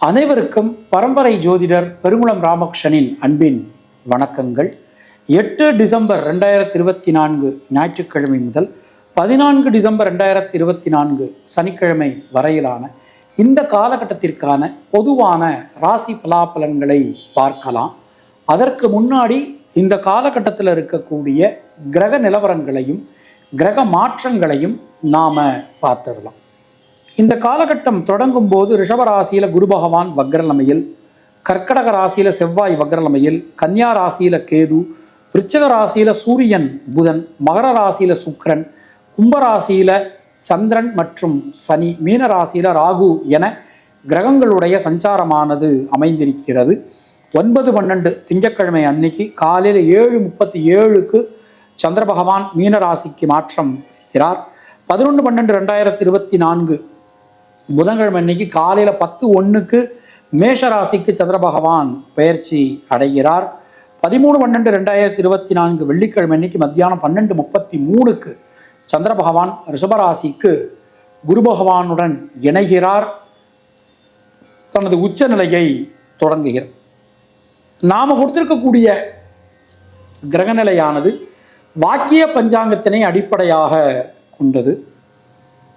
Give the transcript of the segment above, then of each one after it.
அனைவருக்கும் பரம்பரை ஜோதிடர் பெருங்குளம் ராமகிருஷ்ணனின் அன்பின் வணக்கங்கள். எட்டு டிசம்பர் ரெண்டாயிரத்தி இருபத்தி நான்கு ஞாயிற்றுக்கிழமை முதல் பதினான்கு டிசம்பர் ரெண்டாயிரத்தி இருபத்தி நான்கு சனிக்கிழமை வரையிலான இந்த காலகட்டத்திற்கான பொதுவான ராசி பலாபலன்களை பார்க்கலாம். அதற்கு முன்னாடி இந்த காலகட்டத்தில் இருக்கக்கூடிய கிரக நிலவரங்களையும் கிரக மாற்றங்களையும் நாம பார்த்துடலாம். இந்த காலகட்டம் தொடங்கும் போது ரிஷபராசியில் குரு பகவான் வக்ரநிலைமையில் கர்க்கடக ராசியில செவ்வாய் வக்ரநிலைமையில் கன்னியா ராசியில கேது விருச்சக ராசியில் சூரியன் புதன் மகர ராசியில் சுக்கிரன் கும்பராசியில சந்திரன் மற்றும் சனி மீன ராசியில் ராகு என கிரகங்களுடைய சஞ்சாரமானது அமைந்திருக்கிறது. ஒன்பது பன்னெண்டு திங்கட்கிழமை அன்னைக்கு காலையில் ஏழு முப்பத்தி ஏழுக்கு சந்திர பகவான் மீன ராசிக்கு மாற்றம் இருக்கிறார் பதினொன்று பன்னெண்டு ரெண்டாயிரத்தி இருபத்தி நான்கு புதன்கிழமை அன்னைக்கு காலையில் பத்து ஒன்றுக்கு மேஷ ராசிக்கு சந்திர பகவான் பெயர்ச்சி அடைகிறார். பதிமூணு பன்னெண்டு ரெண்டாயிரத்தி இருபத்தி நான்கு வெள்ளிக்கிழமை அன்னைக்கு மத்தியானம் பன்னெண்டு முப்பத்தி மூணுக்கு சந்திர பகவான் ரிஷபராசிக்கு குரு பகவானுடன் இணைகிறார். தனது உச்ச நிலையை தொடங்குகிறார். நாம கொடுத்திருக்கக்கூடிய கிரகநிலையானது வாக்கிய பஞ்சாங்கத்தினை அடிப்படையாக கொண்டது.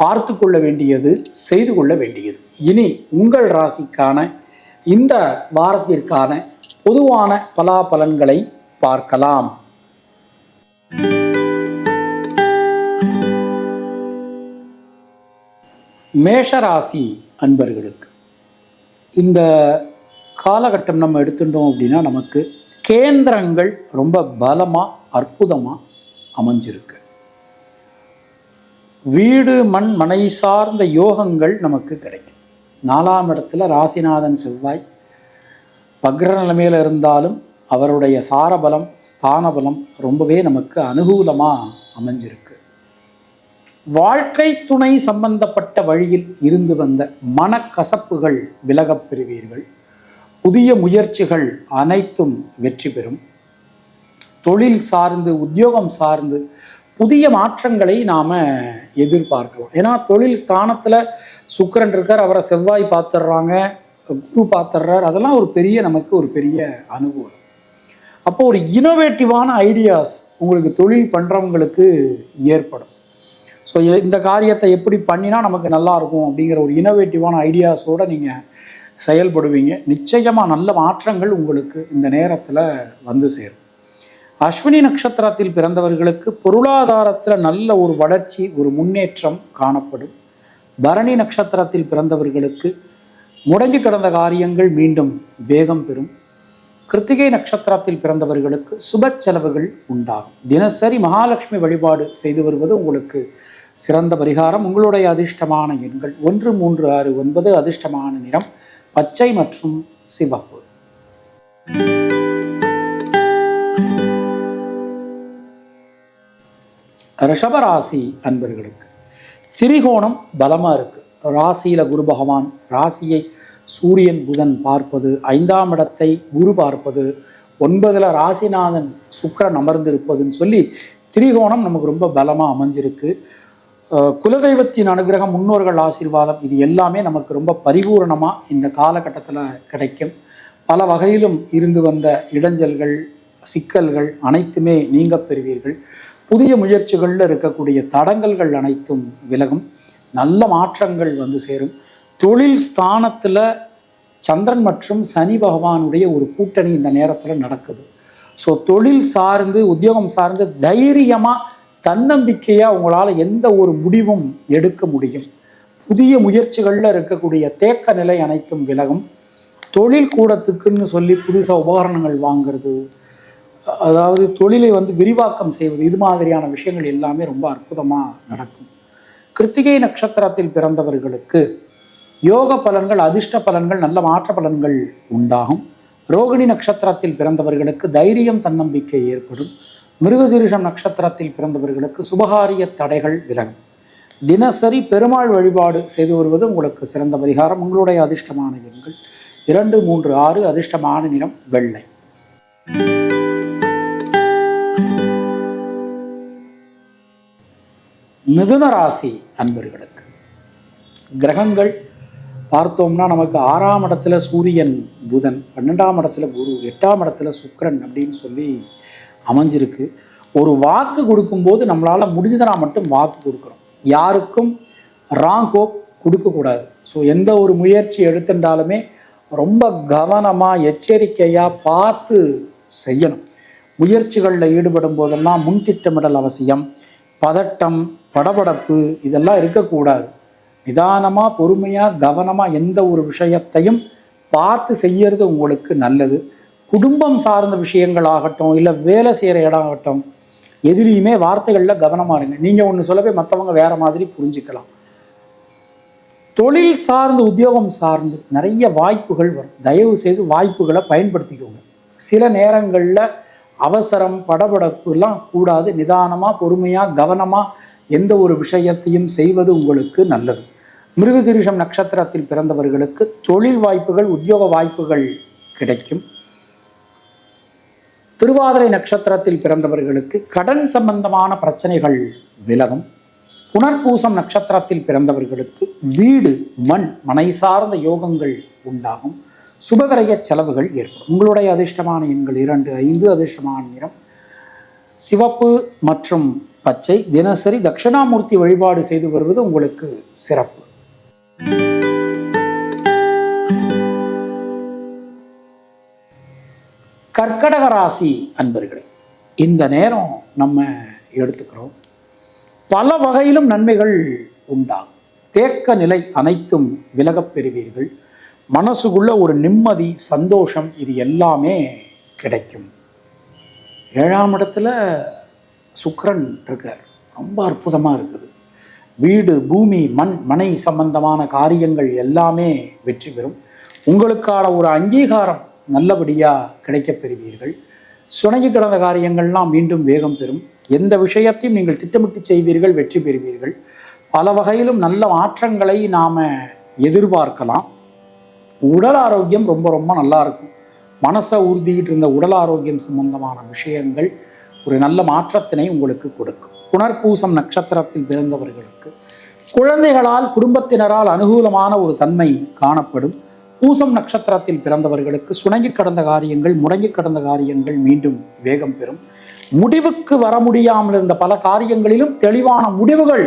பார்த்து கொள்ள வேண்டியது செய்து கொள்ள வேண்டியது. இனி உங்கள் ராசிக்கான இந்த வாரத்திற்கான பொதுவான பலாபலன்களை பார்க்கலாம். மேஷராசி அன்பர்களுக்கு இந்த காலகட்டம் நம்ம எடுத்துட்டோம் அப்படின்னா நமக்கு கேந்திரங்கள் ரொம்ப பலமாக அற்புதமாக அமைஞ்சிருக்கு. வீடு மண் மனை சார்ந்த யோகங்கள் நமக்கு கிடைக்கும். நாலாம் இடத்துல ராசிநாதன் செவ்வாய். வக்ர நிலைமையில் இருந்தாலும் அவருடைய சாரபலம் ஸ்தானபலம் ரொம்பவே நமக்கு அனுகூலமாக அமைஞ்சிருக்கு. வாழ்க்கை துணை சம்பந்தப்பட்ட வழியில் இருந்து வந்த மனக்கசப்புகள் விலகப் பெறுவீர்கள். புதிய முயற்சிகள் அனைத்தும் வெற்றி பெறும். தொழில் சார்ந்து உத்தியோகம் சார்ந்து புதிய மாற்றங்களை நாம் எதிர்பார்க்கலாம் ஏன்னா தொழில் ஸ்தானத்தில் சுக்கரன் இருக்கார் அவரை செவ்வாய் பார்த்துடுறாங்க குரு பார்த்துடுறார். அதெல்லாம் ஒரு பெரிய நமக்கு ஒரு பெரிய அனுகூலம் அப்போ ஒரு இனோவேட்டிவான ஐடியாஸ் உங்களுக்கு தொழில் பண்ணுறவங்களுக்கு ஏற்படும். ஸோ இந்த காரியத்தை எப்படி பண்ணினா நமக்கு நல்லா இருக்கும் அப்படிங்கிற ஒரு இனோவேட்டிவான ஐடியாஸோடு நீங்கள் செயல்படுவீங்க. நிச்சயமாக நல்ல மாற்றங்கள் உங்களுக்கு இந்த நேரத்தில் வந்து சேரும். அஸ்வினி நட்சத்திரத்தில் பிறந்தவர்களுக்கு பொருளாதாரத்தில் நல்ல ஒரு வளர்ச்சி ஒரு முன்னேற்றம் காணப்படும். பரணி நட்சத்திரத்தில் பிறந்தவர்களுக்கு முடங்கி கிடந்த காரியங்கள் மீண்டும் வேகம் பெறும். கிருத்திகை நட்சத்திரத்தில் பிறந்தவர்களுக்கு சுப செலவுகள் உண்டாகும். தினசரி மகாலட்சுமி வழிபாடு செய்து வருவது உங்களுக்கு சிறந்த பரிகாரம். உங்களுடைய அதிர்ஷ்டமான எண்கள் ஒன்று மூன்று ஆறு ஒன்பது அதிர்ஷ்டமான நிறம் பச்சை மற்றும் சிவப்பு. ரிஷபராசி அன்பர்களுக்கு திரிகோணம் பலமாக இருக்குது ராசியில குரு பகவான் ராசியை சூரியன் புதன் பார்ப்பது ஐந்தாம் இடத்தை குரு பார்ப்பது ஒன்பதில் ராசிநாதன் சுக்கிரன் அமர்ந்திருப்பதுன்னு சொல்லி திரிகோணம் நமக்கு ரொம்ப பலமாக அமைஞ்சிருக்கு. குலதெய்வத்தின் அனுகிரகம் முன்னோர்கள் ஆசீர்வாதம் இது எல்லாமே நமக்கு ரொம்ப பரிபூரணமாக இந்த காலகட்டத்தில் கிடைக்கும். பல வகையிலும் இருந்து வந்த இடைஞ்சல்கள் சிக்கல்கள் அனைத்துமே நீங்க பெறுவீர்கள். புதிய முயற்சிகளில் இருக்கக்கூடிய தடங்கல்கள் அனைத்தும் விலகும். நல்ல மாற்றங்கள் வந்து சேரும். தொழில் ஸ்தானத்தில் சந்திரன் மற்றும் சனி பகவானுடைய ஒரு கூட்டணி இந்த நேரத்தில் நடக்குது. ஸோ தொழில் சார்ந்து உத்தியோகம் சார்ந்து தைரியமாக தன்னம்பிக்கையாக உங்களால் எந்த ஒரு முடிவும் எடுக்க முடியும். புதிய முயற்சிகளில் இருக்கக்கூடிய தேக்க நிலை அனைத்தும் விலகும். தொழில் கூடத்துக்குன்னு சொல்லி புதுசாக உபகரணங்கள் வாங்குறது அதாவது தொழிலை வந்து விரிவாக்கம் செய்வது இது மாதிரியான விஷயங்கள் எல்லாமே ரொம்ப அற்புதமாக நடக்கும். கிருத்திகை நட்சத்திரத்தில் பிறந்தவர்களுக்கு யோக பலன்கள் அதிர்ஷ்ட பலன்கள் நல்ல மாற்ற பலன்கள் உண்டாகும். ரோகிணி நட்சத்திரத்தில் பிறந்தவர்களுக்கு தைரியம் தன்னம்பிக்கை ஏற்படும். மிருகசீரிஷம் நட்சத்திரத்தில் பிறந்தவர்களுக்கு சுபகாரிய தடைகள் விலகும். தினசரி பெருமாள் வழிபாடு செய்து வருவது உங்களுக்கு சிறந்த பரிகாரம். உங்களுடைய அதிர்ஷ்டமான எண்கள் இரண்டு மூன்று ஆறு அதிர்ஷ்டமான நிறம் வெள்ளை. மிதுன ராசி அன்பர்களுக்கு. கிரகங்கள் பார்த்தோம்னா நமக்கு ஆறாம் இடத்துல சூரியன் புதன் பன்னெண்டாம் இடத்துல குரு எட்டாம் இடத்துல சுக்கரன் அப்படின்னு சொல்லி அமைஞ்சிருக்கு. ஒரு வாக்கு கொடுக்கும்போது நம்மளால் முடிஞ்சதுனா மட்டும் வாக்கு கொடுக்குறோம். யாருக்கும் ராங் ஹோப் கொடுக்கக்கூடாது. ஸோ எந்த ஒரு முயற்சி எடுத்துட்டாலுமே ரொம்ப கவனமாக எச்சரிக்கையாக பார்த்து செய்யணும். முயற்சிகளில் ஈடுபடும் போதெல்லாம் முன்திட்டமிடல் அவசியம். பதட்டம் படபடப்பு இதெல்லாம் இருக்கக்கூடாது. நிதானமாக பொறுமையாக கவனமாக எந்த ஒரு விஷயத்தையும் பார்த்து செய்யறது உங்களுக்கு நல்லது. குடும்பம் சார்ந்த விஷயங்கள் ஆகட்டும் இல்லை வேலை செய்கிற இடம் ஆகட்டும் எதிலையுமே வார்த்தைகளில் கவனமாக இருங்க. நீங்கள் ஒன்று சொல்லவே மற்றவங்க வேறு மாதிரி புரிஞ்சுக்கலாம். தொழில் சார்ந்து உத்தியோகம் சார்ந்து நிறைய வாய்ப்புகள் வரும். தயவு செய்து வாய்ப்புகளை பயன்படுத்திக்கோங்க. சில நேரங்களில் அவசரம் படபடப்புலாம் கூடாது. நிதானமாக பொறுமையாக கவனமாக எந்த ஒரு விஷயத்தையும் செய்வது உங்களுக்கு நல்லது. மிருகசிரிஷம் நட்சத்திரத்தில் பிறந்தவர்களுக்கு தொழில் வாய்ப்புகள் உத்தியோக வாய்ப்புகள் கிடைக்கும். திருவாதிரை நட்சத்திரத்தில் பிறந்தவர்களுக்கு கடன் சம்பந்தமான பிரச்சனைகள் விலகும். புனர்பூசம் நட்சத்திரத்தில் பிறந்தவர்களுக்கு வீடு மண் மனை சார்ந்த யோகங்கள் உண்டாகும். சுபகரைய செலவுகள் ஏற்படும். உங்களுடைய அதிர்ஷ்டமான எண்கள் இரண்டு ஐந்து அதிர்ஷ்டமான நிறம் சிவப்பு மற்றும் பச்சை. தினசரி தட்சிணாமூர்த்தி வழிபாடு செய்து வருவது உங்களுக்கு சிறப்பு. கர்க்கடக ராசி அன்பர்களே இந்த நேரம் நம்ம எடுத்துக்கிறோம். பல வகையிலும் நன்மைகள் உண்டாகும். தேக்க நிலை அனைத்தும் விலகப் பெறுவீர்கள். மனசுக்குள்ள ஒரு நிம்மதி சந்தோஷம் இது எல்லாமே கிடைக்கும். ஏழாம் இடத்துல சுக்கரன் இருக்கார். ரொம்ப அற்புதமாக இருக்குது. வீடு பூமி மண் மனை சம்பந்தமான காரியங்கள் எல்லாமே வெற்றி பெறும். உங்களுக்கான ஒரு அங்கீகாரம் நல்லபடியாக கிடைக்கப் பெறுவீர்கள். சுணங்கி கிடந்த காரியங்கள்லாம் மீண்டும் வேகம் பெறும். எந்த விஷயத்தையும் நீங்கள் திட்டமிட்டு செய்வீர்கள் வெற்றி பெறுவீர்கள். பல வகையிலும் நல்ல மாற்றங்களை நாம் எதிர்பார்க்கலாம். உடல் ஆரோக்கியம் ரொம்ப ரொம்ப நல்லா இருக்கும். மனசை ஊர்திக்கிட்டு இருந்த உடல் ஆரோக்கியம் சம்பந்தமான விஷயங்கள் ஒரு நல்ல மாற்றத்தினை உங்களுக்கு கொடுக்கும். புனர்பூசம் நட்சத்திரத்தில் பிறந்தவர்களுக்கு குழந்தைகளால் குடும்பத்தினரால் அனுகூலமான ஒரு தன்மை காணப்படும். பூசம் நட்சத்திரத்தில் பிறந்தவர்களுக்கு சுணங்கி கடந்த காரியங்கள் முடங்கி கடந்த காரியங்கள் மீண்டும் வேகம் பெறும். முடிவுக்கு வர முடியாமல் இருந்த பல காரியங்களிலும் தெளிவான முடிவுகள்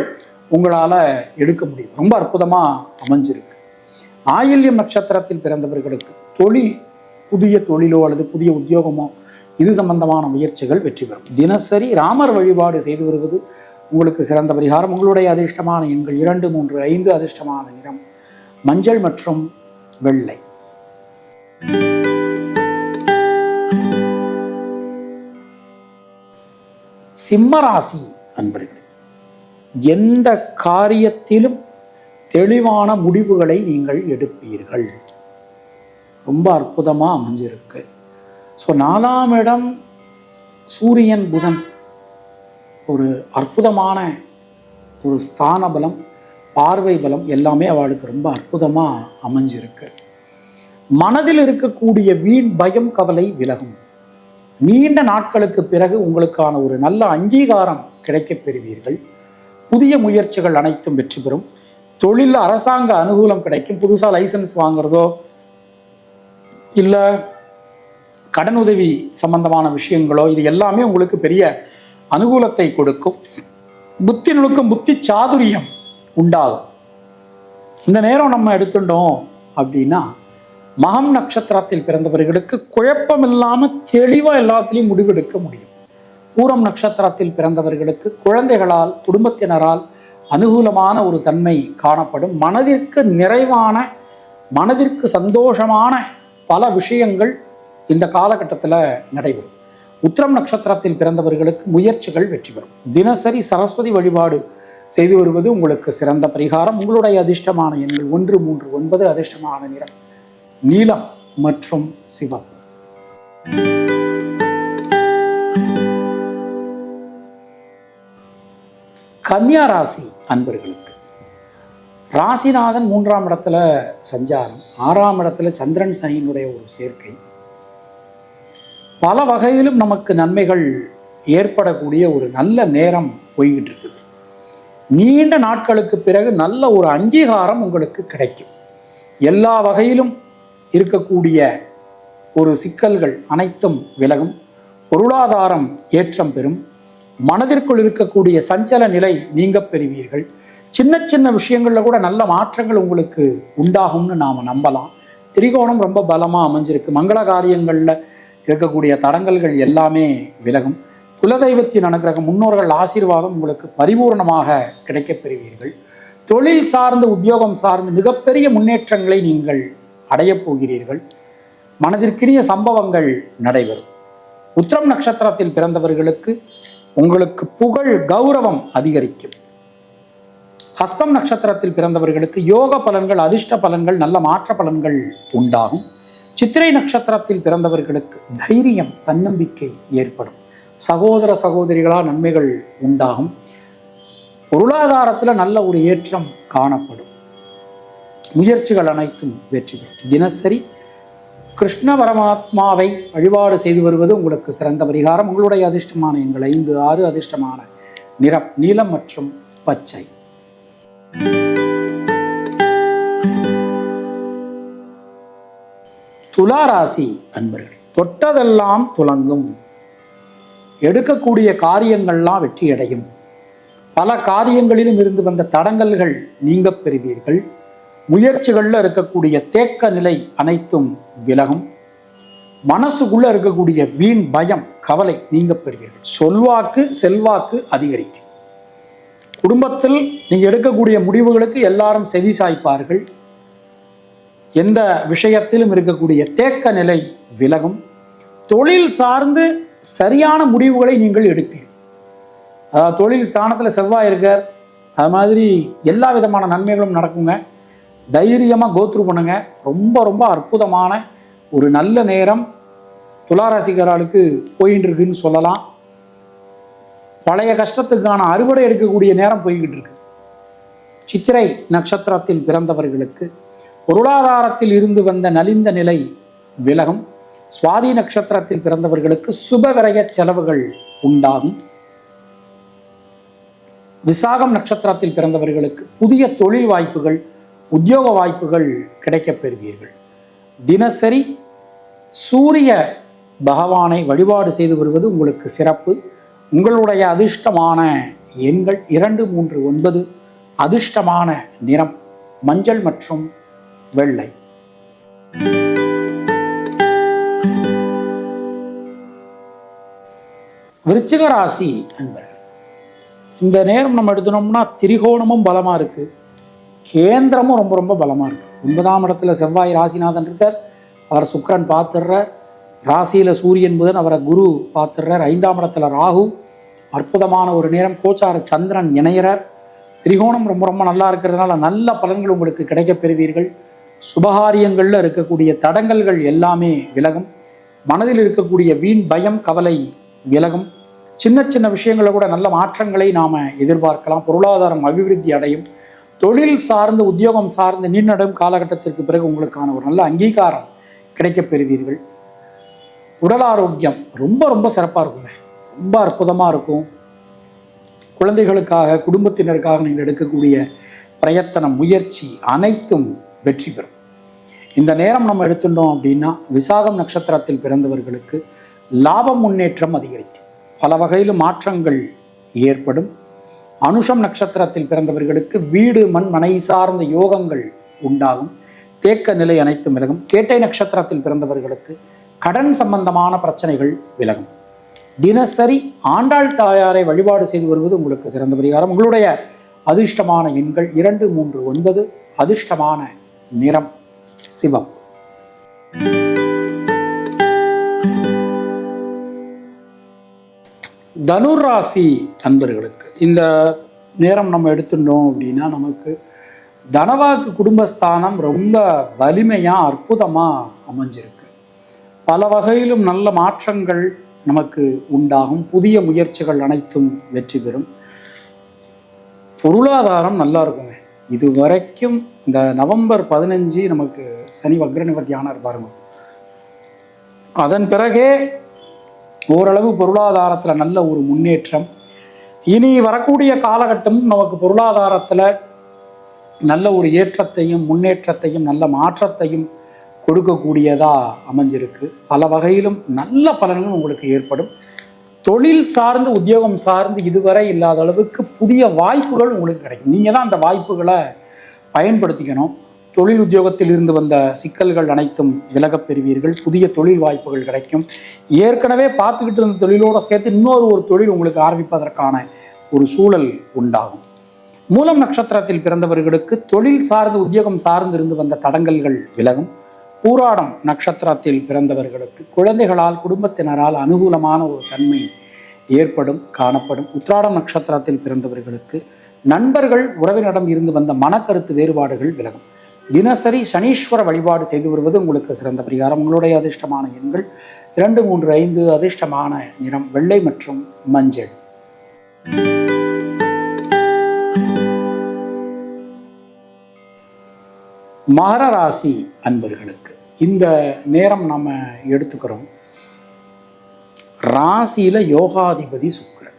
உங்களால் எடுக்க முடியும். ரொம்ப அற்புதமாக அமைஞ்சிருக்கு. ஆயில்யம் நட்சத்திரத்தில் பிறந்தவர்களுக்கு தொழில் புதிய தொழிலோ அல்லது புதிய உத்தியோகமோ இது சம்பந்தமான முயற்சிகள் வெற்றி பெறும். தினசரி ராமர் வழிபாடு செய்து வருவது உங்களுக்கு சிறந்த பரிகாரம். உங்களுடைய அதிர்ஷ்டமான எண்கள் இரண்டு மூன்று ஐந்து அதிர்ஷ்டமான நிறம் மஞ்சள் மற்றும் வெள்ளை. சிம்மராசி அன்பர்கள் எந்த காரியத்திலும் தெளிவான முடிவுகளை நீங்கள் எடுப்பீர்கள். ரொம்ப அற்புதமாக அமைஞ்சிருக்கு. ஸோ நாலாம் இடம் சூரியன் புதன். ஒரு அற்புதமான ஒரு ஸ்தான பலம் பார்வை பலம் எல்லாமே அவளுக்கு ரொம்ப அற்புதமாக அமைஞ்சிருக்கு. மனதில் இருக்கக்கூடிய வீண் பயம் கவலை விலகும். நீண்ட நாட்களுக்கு பிறகு உங்களுக்கான ஒரு நல்ல அங்கீகாரம் கிடைக்கப் பெறுவீர்கள். புதிய முயற்சிகள் அனைத்தும் வெற்றி பெறும். தொழிலில் அரசாங்க அனுகூலம் கிடைக்கும். புதுசாக லைசன்ஸ் வாங்குறதோ இல்லை கடன் உதவி சம்பந்தமான விஷயங்களோ இது எல்லாமே உங்களுக்கு பெரிய அனுகூலத்தை கொடுக்கும். புத்தி நுணுக்கம் புத்தி சாதுரியம் உண்டாகும். இந்த நேரம் நம்ம எடுத்துட்டோம் அப்படின்னா மகம் நட்சத்திரத்தில் பிறந்தவர்களுக்கு குழப்பம் இல்லாமல் தெளிவாக எல்லாத்துலேயும் முடிவெடுக்க முடியும். பூரம் நட்சத்திரத்தில் பிறந்தவர்களுக்கு குழந்தைகளால் குடும்பத்தினரால் அனுகூலமான ஒரு தன்மை காணப்படும். மனதிற்கு நிறைவான மனதிற்கு சந்தோஷமான பல விஷயங்கள் இந்த காலகட்டத்தில் நடைபெறும். உத்திரம் நட்சத்திரத்தில் பிறந்தவர்களுக்கு முயற்சிகள் வெற்றி பெறும். தினசரி சரஸ்வதி வழிபாடு செய்து வருவது உங்களுக்கு சிறந்த பரிகாரம். உங்களுடைய அதிர்ஷ்டமான எண்கள் ஒன்று மூன்று ஒன்பது அதிர்ஷ்டமான நிறம் நீலம் மற்றும் சிவப்பு. கன்னியா ராசி அன்பர்களுக்கு. ராசிநாதன் மூன்றாம் இடத்துல சஞ்சாரம் ஆறாம் இடத்துல சந்திரன் சனியினுடைய ஒரு சேர்க்கை. பல வகையிலும் நமக்கு நன்மைகள் ஏற்படக்கூடிய ஒரு நல்ல நேரம் போய்கிட்டு இருக்குது நீண்ட நாட்களுக்கு பிறகு நல்ல ஒரு அங்கீகாரம் உங்களுக்கு கிடைக்கும். எல்லா வகையிலும் இருக்கக்கூடிய ஒரு சிக்கல்கள் அனைத்தும் விலகும். பொருளாதாரம் ஏற்றம் பெறும். மனதிற்குள் இருக்கக்கூடிய சஞ்சல நிலை நீங்க பெறுவீர்கள். சின்ன சின்ன விஷயங்கள்ல கூட நல்ல மாற்றங்கள் உங்களுக்கு உண்டாகும்னு நாம் நம்பலாம். திரிகோணம் ரொம்ப பலமாக அமைஞ்சிருக்கு. மங்கள காரியங்களில் இருக்கக்கூடிய தடங்கல்கள் எல்லாமே விலகும். குலதெய்வத்தின் அனுகிரகம் முன்னோர்கள் ஆசீர்வாதம் உங்களுக்கு பரிபூர்ணமாக கிடைக்கப் பெறுவீர்கள். தொழில் சார்ந்து உத்தியோகம் சார்ந்து மிகப்பெரிய முன்னேற்றங்களை நீங்கள் அடையப் போகிறீர்கள். மனதிற்கினிய சம்பவங்கள் நடைபெறும். உத்திரம் நட்சத்திரத்தில் பிறந்தவர்களுக்கு உங்களுக்கு புகழ் கௌரவம் அதிகரிக்கும். ஹஸ்தம் நட்சத்திரத்தில் பிறந்தவர்களுக்கு யோக பலன்கள் அதிர்ஷ்ட பலன்கள் நல்ல மாற்ற பலன்கள் உண்டாகும். சித்திரை நட்சத்திரத்தில் பிறந்தவர்களுக்கு தைரியம் தன்னம்பிக்கை ஏற்படும். சகோதர சகோதரிகளால் நன்மைகள் உண்டாகும். பொருளாதாரத்தில் நல்ல ஒரு ஏற்றம் காணப்படும். முயற்சிகள் அனைத்தும் வெற்றி பெறும். தினசரி கிருஷ்ண பரமாத்மாவை வழிபாடு செய்து வருவது உங்களுக்கு சிறந்த பரிகாரம். உங்களுடைய அதிர்ஷ்டமான எங்கள் ஐந்து ஆறு அதிர்ஷ்டமான நிறம் நீலம் மற்றும் பச்சை. துளாராசி அன்பர்கள் தொட்டதெல்லாம் துலங்கும் எடுக்கக்கூடிய காரியங்கள்லாம் வெற்றியடையும். பல காரியங்களிலும் இருந்து வந்த தடங்கல்கள் நீங்க பெறுவீர்கள். முயற்சிகளில் இருக்கக்கூடிய தேக்க நிலை அனைத்தும் விலகும். மனசுக்குள்ள இருக்கக்கூடிய வீண் பயம் கவலை நீங்க பெறுவீர்கள். சொல்வாக்கு செல்வாக்கு அதிகரிக்கும். குடும்பத்தில் நீங்கள் எடுக்கக்கூடிய முடிவுகளுக்கு எல்லாரும் செவி சாய்ப்பார்கள். எந்த விஷயத்திலும் இருக்கக்கூடிய தேக்க நிலை விலகும். தொழில் சார்ந்து சரியான முடிவுகளை நீங்கள் எடுப்பீர்கள். அதாவது தொழில் ஸ்தானத்தில் செவ்வாய் இருக்கார். அது மாதிரி எல்லா விதமான நன்மைகளும் நடக்குங்க. தைரியமாக கோத்ரூ பண்ணுங்க. ரொம்ப ரொம்ப அற்புதமான ஒரு நல்ல நேரம் துளாராசிக்காரர்களுக்கு போயின்னு இருக்குன்னு சொல்லலாம். பழைய கஷ்டத்துக்கான அறுவடை எடுக்கக்கூடிய நேரம் போய்கிட்டு இருக்கு சித்திரை நட்சத்திரத்தில் பிறந்தவர்களுக்கு பொருளாதாரத்தில் இருந்து வந்த நலிந்த நிலை விலகும். சுவாதி நட்சத்திரத்தில் பிறந்தவர்களுக்கு சுபவிரய செலவுகள் உண்டாகும். விசாகம் நட்சத்திரத்தில் பிறந்தவர்களுக்கு புதிய தொழில் வாய்ப்புகள் உத்தியோக வாய்ப்புகள் கிடைக்கப் பெறுவீர்கள். தினசரி சூரிய பகவானை வழிபாடு செய்து வருவது உங்களுக்கு சிறப்பு. உங்களுடைய அதிர்ஷ்டமான எண்கள் இரண்டு மூன்று ஒன்பது அதிர்ஷ்டமான நிறம் மஞ்சள் மற்றும் வெள்ளை. விருச்சிக ராசி அன்பர்கள் இந்த நேரம் நம்ம எடுத்தோம்னா திரிகோணமும் பலமாக இருக்குது கேந்திரமும் ரொம்ப ரொம்ப பலமாக இருக்கு. ஒன்பதாம் இடத்துல செவ்வாய் ராசிநாதன் இருக்கார். அவர் சுக்கிரன் பார்த்துடுறார். ராசியில் சூரியன் புதன் அவரை குரு பார்த்துடுறார். ஐந்தாம் இடத்துல ராகு. அற்புதமான ஒரு நேரம். கோச்சார சந்திரன் இணையிறார். திரிகோணம் ரொம்ப ரொம்ப நல்லா இருக்கிறதுனால நல்ல பலன்கள் உங்களுக்கு கிடைக்கப் பெறுவீர்கள். சுபகாரியங்களில் இருக்கக்கூடிய தடங்கல்கள் எல்லாமே விலகும். மனதில் இருக்கக்கூடிய வீண் பயம் கவலை விலகும். சின்ன சின்ன விஷயங்களில் கூட நல்ல மாற்றங்களை நாம் எதிர்பார்க்கலாம். பொருளாதாரம் அபிவிருத்தி அடையும். தொழில் சார்ந்து உத்தியோகம் சார்ந்து நீண்டடும் காலகட்டத்திற்கு பிறகு உங்களுக்கான ஒரு நல்ல அங்கீகாரம் கிடைக்கப் பெறுவீர்கள். உடல் ஆரோக்கியம் ரொம்ப ரொம்ப சிறப்பாக இருக்குங்க. ரொம்ப அற்புதமாக இருக்கும். குழந்தைகளுக்காக குடும்பத்தினருக்காக நீங்கள் எடுக்கக்கூடிய பிரயத்தனம் முயற்சி அனைத்தும் வெற்றி பெறும். இந்த நேரம் நம்ம எடுத்துட்டோம் அப்படின்னா விசாகம் நட்சத்திரத்தில் பிறந்தவர்களுக்கு லாபம் முன்னேற்றம் அதிகரிக்கும். பல வகையிலும் மாற்றங்கள் ஏற்படும். அனுஷம் நட்சத்திரத்தில் பிறந்தவர்களுக்கு வீடு மண் மனை சார்ந்த யோகங்கள் உண்டாகும். தேக்க நிலை அனைத்தும் விலகும். கேட்டை நட்சத்திரத்தில் பிறந்தவர்களுக்கு கடன் சம்பந்தமான பிரச்சனைகள் விலகும். தினசரி ஆண்டாள் தாயாரை வழிபாடு செய்து வருவது உங்களுக்கு சிறந்த பரிகாரம். உங்களுடைய அதிர்ஷ்டமான எண்கள் இரண்டு மூன்று ஒன்பது அதிர்ஷ்டமான நிறம் சிவம். தனுராசி நண்பர்களுக்கு இந்த நேரம் நம்ம எடுத்துட்டோம் அப்படின்னா நமக்கு தனவாக்கு குடும்பஸ்தானம் ரொம்ப வலிமையாக அற்புதமாக அமைஞ்சிருக்கு. பல வகையிலும் நல்ல மாற்றங்கள் நமக்கு உண்டாகும். புதிய முயற்சிகள் அனைத்தும் வெற்றி பெறும். பொருளாதாரம் நல்லா இருக்குங்க. இது வரைக்கும் இந்த நவம்பர் பதினஞ்சு நமக்கு சனி வக்ர நிவர்த்தியான அதன் பிறகே ஓரளவு பொருளாதாரத்தில் நல்ல ஒரு முன்னேற்றம். இனி வரக்கூடிய காலகட்டம் நமக்கு பொருளாதாரத்தில் நல்ல ஒரு ஏற்றத்தையும் முன்னேற்றத்தையும் நல்ல மாற்றத்தையும் கொடுக்கக்கூடியதாக அமைஞ்சிருக்கு. பல வகையிலும் நல்ல பலன்கள் உங்களுக்கு ஏற்படும். தொழில் சார்ந்து உத்தியோகம் சார்ந்து இதுவரை இல்லாத அளவுக்கு புதிய வாய்ப்புகள் உங்களுக்கு கிடைக்கும். நீங்கள் தான் அந்த வாய்ப்புகளை பயன்படுத்திக்கணும். தொழில் உத்தியோகத்தில் இருந்து வந்த சிக்கல்கள் அனைத்தும் விலகப் பெறுவீர்கள். புதிய தொழில் வாய்ப்புகள் கிடைக்கும். ஏற்கனவே பார்த்துக்கிட்டு இருந்த தொழிலோடு சேர்த்து இன்னொரு ஒரு தொழில் உங்களுக்கு ஆரம்பிப்பதற்கான ஒரு சூழல் உண்டாகும். மூலம் நட்சத்திரத்தில் பிறந்தவர்களுக்கு தொழில் சார்ந்து உத்தியோகம் சார்ந்து இருந்து வந்த தடங்கல்கள் விலகும். பூராடம் நட்சத்திரத்தில் பிறந்தவர்களுக்கு குழந்தைகளால் குடும்பத்தினரால் அனுகூலமான ஒரு தன்மை ஏற்படும் காணப்படும். உத்ராடம் நட்சத்திரத்தில் பிறந்தவர்களுக்கு நண்பர்கள் உறவினரிடம் இருந்து வந்த மனக்கருத்து வேறுபாடுகள் விலகும். தினசரி சனீஸ்வர வழிபாடு செய்து வருவது உங்களுக்கு சிறந்த பரிகாரம். உங்களுடைய அதிர்ஷ்டமான எண்கள் இரண்டு மூன்று ஐந்து அதிர்ஷ்டமான நிறம் வெள்ளை மற்றும் மஞ்சள். மகர ராசி அன்பர்களுக்கு இந்த நேரம் நம்ம எடுத்துக்கிறோம். ராசியில யோகாதிபதி சுக்கிரன்.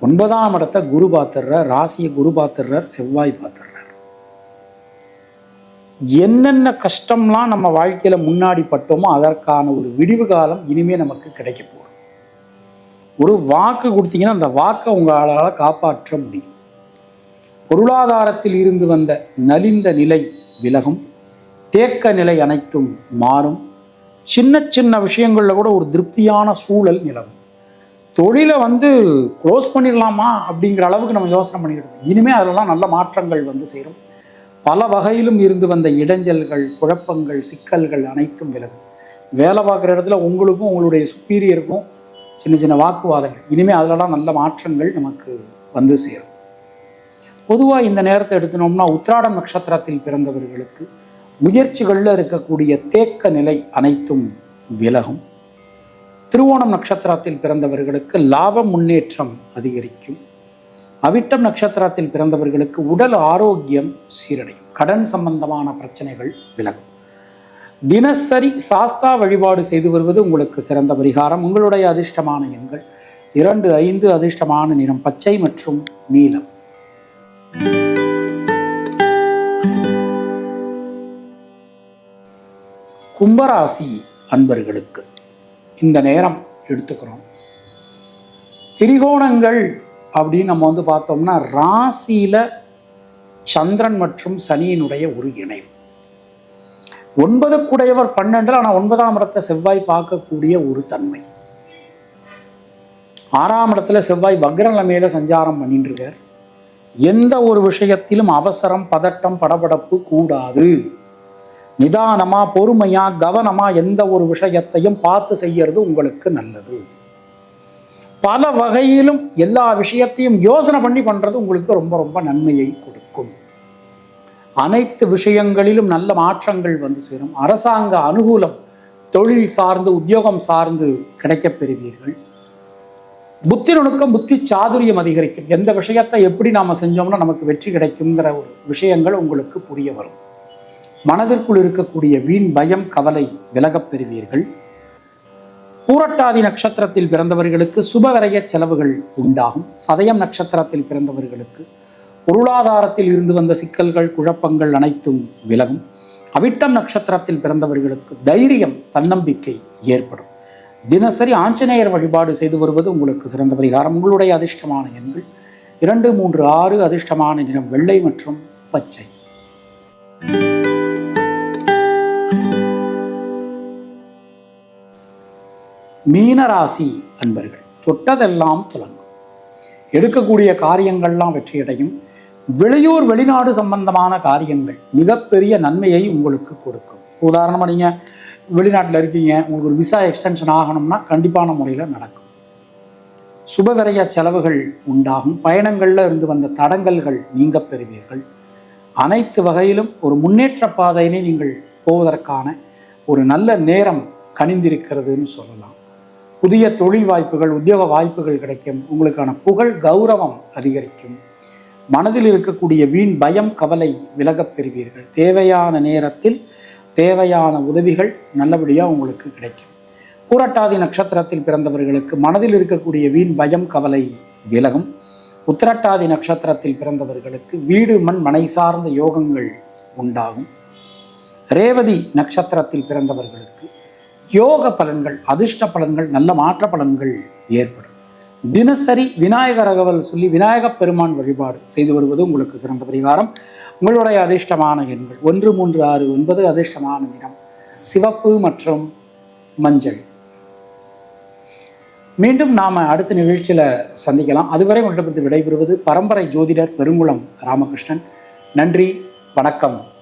ஒன்பதாம் இடத்தை குரு பாத்திரர் ராசியை குரு பாத்திரர் செவ்வாய் பாத்திரர் என்னென்ன கஷ்டம்லாம் நம்ம வாழ்க்கையில் முன்னாடி பட்டோமோ அதற்கான ஒரு விடிவு காலம் இனிமே நமக்கு கிடைக்க போகும் ஒரு வாக்கு கொடுத்தீங்கன்னா அந்த வாக்கை உங்களால் காப்பாற்ற முடியும். பொருளாதாரத்தில் இருந்து வந்த நலிந்த நிலை விலகும். தேக்க நிலை அனைத்தும் மாறும். சின்ன சின்ன விஷயங்களில் கூட ஒரு திருப்தியான சூழல் நிலவும். தொழிலை வந்து க்ளோஸ் பண்ணிடலாமா அப்படிங்கிற அளவுக்கு நம்ம யோசனை பண்ணிக்கிட்டு இருக்கோம். இனிமேல் அதெல்லாம் நல்ல மாற்றங்கள் வந்து சேரும். பல வகையிலும் இருந்து வந்த இடைஞ்சல்கள் குழப்பங்கள் சிக்கல்கள் அனைத்தும் விலகும். வேலை பார்க்குற இடத்துல உங்களுக்கும் உங்களுடைய சுப்பீரியருக்கும் சின்ன சின்ன வாக்குவாதங்கள். இனிமேல் அதிலலாம் நல்ல மாற்றங்கள் நமக்கு வந்து சேரும். பொதுவாக இந்த நேரத்தை எடுத்துனோம்னா உத்ராடம் நட்சத்திரத்தில் பிறந்தவர்களுக்கு முயற்சிகளில் இருக்கக்கூடிய தேக்க நிலை அனைத்தும் விலகும். திருவோணம் நட்சத்திரத்தில் பிறந்தவர்களுக்கு லாப முன்னேற்றம் அதிகரிக்கும். அவிட்டம் நட்சத்திரத்தில் பிறந்தவர்களுக்கு உடல் ஆரோக்கியம் சீரடையும். கடன் சம்பந்தமான பிரச்சனைகள் விலகும். தினசரி சாஸ்தா வழிபாடு செய்து வருவது உங்களுக்கு சிறந்த பரிகாரம். உங்களுடைய அதிர்ஷ்டமான எண்கள் இரண்டு ஐந்து அதிர்ஷ்டமான நிறம் பச்சை மற்றும் நீலம். கும்பராசி அன்பர்களுக்கு இந்த நேரம் எடுத்துக்கிறோம். திரிகோணங்கள் அப்படின்னு நம்ம வந்து பார்த்தோம்னா ராசியில் சந்திரன் மற்றும் சனியினுடைய ஒரு இணைவு. ஒன்பது கூடையவர் பன்னெண்டில் ஆனால் ஒன்பதாம் இடத்தை செவ்வாய் பார்க்கக்கூடிய ஒரு தன்மை. ஆறாம் இடத்துல செவ்வாய் வக்ரநிலைமையில சஞ்சாரம் பண்ணிட்டு இருக்கார் எந்த ஒரு விஷயத்திலும் அவசரம் பதட்டம் படபடப்பு கூடாது. நிதானமாக பொறுமையாக கவனமாக எந்த ஒரு விஷயத்தையும் பார்த்து செய்யறது உங்களுக்கு நல்லது. பல வகையிலும் எல்லா விஷயத்தையும் யோசனை பண்ணி பண்ணுறது உங்களுக்கு ரொம்ப ரொம்ப நன்மையை கொடுக்கும். அனைத்து விஷயங்களிலும் நல்ல மாற்றங்கள் வந்து சேரும். அரசாங்க அனுகூலம் தொழில் சார்ந்து உத்தியோகம் சார்ந்து கிடைக்கப் பெறுவீர்கள். புத்தி நுணுக்கம் புத்தி சாதுரியம் அதிகரிக்கும். எந்த விஷயத்தை எப்படி நாம் செஞ்சோம்னா நமக்கு வெற்றி கிடைக்குங்கிற ஒரு விஷயங்கள் உங்களுக்கு புரிய வரும். மனதிற்குள் இருக்கக்கூடிய வீண் பயம் கவலை விலகப் பெறுவீர்கள். பூரட்டாதி நட்சத்திரத்தில் பிறந்தவர்களுக்கு சுபவரைய செலவுகள் உண்டாகும். சதயம் நட்சத்திரத்தில் பிறந்தவர்களுக்கு பொருளாதாரத்தில் இருந்து வந்த சிக்கல்கள் குழப்பங்கள் அனைத்தும் விலகும். அவிட்டம் நட்சத்திரத்தில் பிறந்தவர்களுக்கு தைரியம் தன்னம்பிக்கை ஏற்படும். தினசரி ஆஞ்சநேயர் வழிபாடு செய்து வருவது உங்களுக்கு சிறந்த பரிகாரம். உங்களுடைய அதிர்ஷ்டமான எண்கள் இரண்டு மூன்று ஆறு அதிர்ஷ்டமான நிறம் வெள்ளை மற்றும் பச்சை. மீனராசி அன்பர்கள் தொட்டதெல்லாம் துலங்கும். எடுக்கக்கூடிய காரியங்கள்லாம் வெற்றியடையும். வெளியூர் வெளிநாடு சம்பந்தமான காரியங்கள் மிகப்பெரிய நன்மையை உங்களுக்கு கொடுக்கும். உதாரணமாக நீங்கள் வெளிநாட்டில் இருக்கீங்க உங்களுக்கு ஒரு விசா எக்ஸ்டென்ஷன் ஆகணும்னா கண்டிப்பான முறையில் நடக்கும். சுபவிரைய செலவுகள் உண்டாகும். பயணங்களில் இருந்து வந்த தடங்கல்கள் நீங்க பெறுவீர்கள். அனைத்து வகையிலும் ஒரு முன்னேற்ற பாதையினை நீங்கள் போவதற்கான ஒரு நல்ல நேரம் கணிந்திருக்கிறதுன்னு சொல்லலாம். புதிய தொழில் வாய்ப்புகள் உத்தியோக வாய்ப்புகள் கிடைக்கும். உங்களுக்கான புகழ் கௌரவம் அதிகரிக்கும். மனதில் இருக்கக்கூடிய வீண் பயம் கவலை விலகப் பெறுவீர்கள். தேவையான நேரத்தில் தேவையான உதவிகள் நல்லபடியாக உங்களுக்கு கிடைக்கும். பூரட்டாதி நட்சத்திரத்தில் பிறந்தவர்களுக்கு மனதில் இருக்கக்கூடிய வீண் பயம் கவலை விலகும். உத்திரட்டாதி நட்சத்திரத்தில் பிறந்தவர்களுக்கு வீடு மண் மனை சார்ந்த யோகங்கள் உண்டாகும். ரேவதி நட்சத்திரத்தில் பிறந்தவர்களுக்கு யோக பலன்கள் அதிர்ஷ்ட பலன்கள் நல்ல மாற்ற பலன்கள் ஏற்படும். தினசரி விநாயகர் அகவல் சொல்லி விநாயகப் பெருமான் வழிபாடு செய்து வருவது உங்களுக்கு சிறந்த பரிகாரம். உங்களுடைய அதிர்ஷ்டமான எண்கள் ஒன்று மூன்று ஆறு ஒன்பது அதிர்ஷ்டமான நிறம். சிவப்பு மற்றும் மஞ்சள். மீண்டும் நாம் அடுத்த நிகழ்ச்சியில் சந்திக்கலாம். அதுவரை உங்களிடமிருந்து விடைபெறுவது பரம்பரை ஜோதிடர் பெருங்குளம் ராமகிருஷ்ணன். நன்றி வணக்கம்.